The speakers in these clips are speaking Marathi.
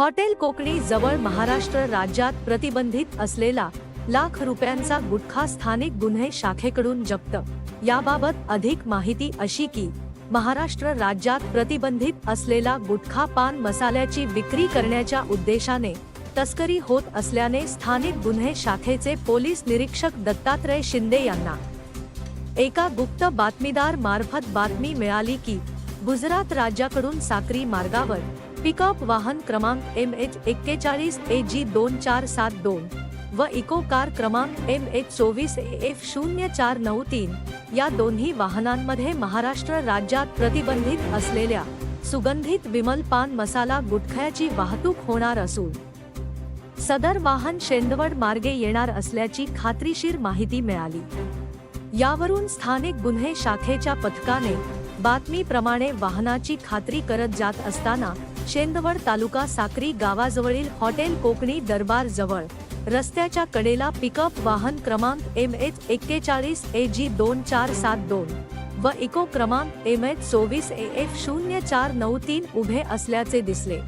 हॉटेल कोकणी जवळ महाराष्ट्र राज्यात प्रतिबंधित असलेला लाख रुपयांचा गुटखा स्थानिक गुन्हे शाखेकडून जप्त. याबाबत अधिक माहिती अशी की महाराष्ट्र राज्यात प्रतिबंधित असलेला गुटखा पान मसाल्याची विक्री करण्याच्या उद्देशाने तस्करी होत असल्याने स्थानिक गुन्हे शाखेचे पोलीस निरीक्षक दत्तात्रय शिंदे यांना एका गुप्त बातमीदार मार्फत बातमी मिळाली की गुजरात राज्याकडून साक्री मार्गावर पिकअप वाहन क्रमांक एम एच एक्केचाळीस ए जी दोन चार सात दोन व इको कार क्रमांक एम एच चोवीस एफ शून्य चार नऊ तीन या दोन्ही वाहनांमध्ये महाराष्ट्र राज्यात प्रतिबंधित असलेल्या सुगंधित विमल पान मसाला गुटख्याची वाहतूक होणार असून सदर वाहन शेंदवड मार्गे येणार असल्याची खात्रीशीर माहिती मिळाली. यावरून स्थानिक गुन्हे शाखेच्या पथकाने बातमीप्रमाणे वाहनाची खात्री करत जात असताना शेंदवड तालुका साक्री गावाजवळील हॉटेल कोकणी दरबार जवळ. रस्त्याच्या कडेला पिकअप वाहन क्रमांक एम एच एक्केचाळीस ए जी दोन चार सात दोन व इको क्रमांक एम एच चोवीस ए एफ शून्य चार नऊ तीन उभे असल्याचे दिसले.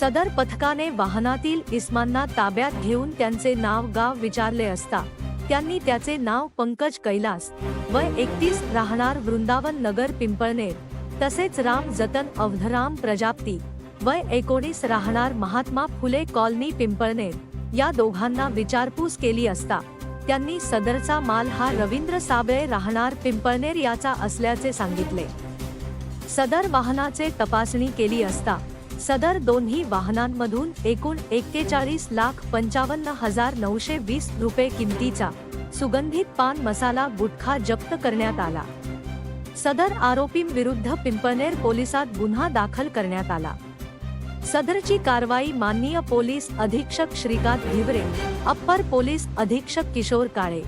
सदर पथकाने वाहनातील इस्मांना ताब्यात घेऊन त्यांचे नाव गाव विचारले असता त्यांनी त्याचे नाव पंकज कैलास वय एकतीस राहणार वृंदावन नगर पिंपळनेर तसेच राम जतन अवधराम प्रजापती वय एकोणीस राहणार महात्मा फुले कॉलनी पिंपळनेर. या दोघांना विचारपूस केली असता त्यांनी सदरचा माल हा रवींद्र साबळे राहणार पिंपळनेर याचा असल्याचे सांगितले. सदर वाहनाचे तपासणी केली असता सदर दोन्ही वाहनांमधून एकूण एक्केचाळीस लाख पंचावन्न हजार नऊशे वीस रुपये किमतीचा सुगंधित पान मसाला गुटखा जप्त करण्यात आला. सदर आरोपींविरुद्ध पिंपनेर पोलिसात गुन्हा दाखल करण्यात आला. सदरची कारवाई माननीय पोलीस अधीक्षक श्रीकांत धिवरे अप्पर पोलीस अधीक्षक किशोर काळे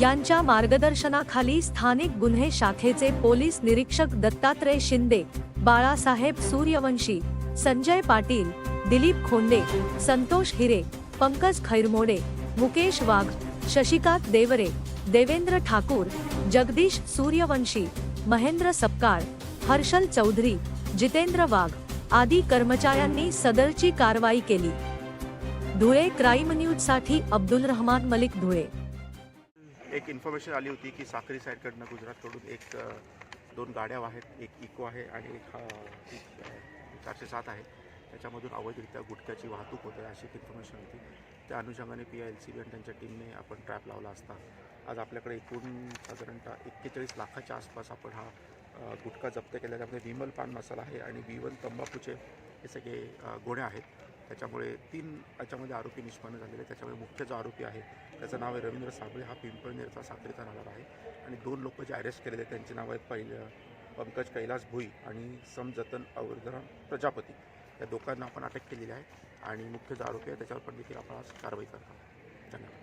यांच्या मार्गदर्शनाखाली स्थानिक गुन्हे शाखेचे पोलीस निरीक्षक दत्तात्रय शिंदे बाळासाहेब सूर्यवंशी संजय पाटील दिलीप खोंडे संतोष हिरे पंकज खैरमोडे मुकेश वाघ शशिकांत देवरे देवेंद्र ठाकूर जगदीश सूर्यवंशी महेंद्र सपकाळ हर्षल चौधरी जितेंद्र वाघ आदी कर्मचाऱ्यांनी सदरची कारवाई केली. धुळे क्राईम न्यूजसाठी अब्दुल रहमान मलिक धुळे. एक इन्फॉर्मेशन आली होती की साखरी साईडकडनं गुजरातकडून एक दोन गाड्या आहेत एक इको आहे आणि एक चारशे सात आहे. त्याच्यामधून अवैधरित्या गुटख्याची वाहतूक होते अशी एक इन्फॉर्मेशन होती. त्या अनुषंगाने पी एल सी बी आणि त्यांच्या टीमने आपण ट्रॅप लावला असता. आज आपल्याकडे एकूण साधारणतः एक्केचाळीस लाखाच्या आसपास आपण हा गुटखा जप्त केला. त्यामध्ये विमल पान मसाला आहे आणि विवन तंबाखूचे हे सगळे गोण्या आहेत. त्याच्यामुळे तीन याच्यामध्ये आरोपी निष्पन्न झालेले त्याच्यामुळे मुख्य जो आरोपी आहे त्याचं नाव आहे रवींद्र साबळे. हा पिंपळनेरचा साखरेचा राहणार आहे. आणि दोन लोक जे अरेस्ट केलेले त्यांचे नाव आहे आहेत पहिलं पंकज कैलास भुई आणि समजतन अवर्धराम प्रजापती. या दोघांना आपण अटक केलेली आहे आणि मुख्य जो आरोपी आहे त्याच्यावर पण देखील आपण आज कारवाई करतो धन्यवाद.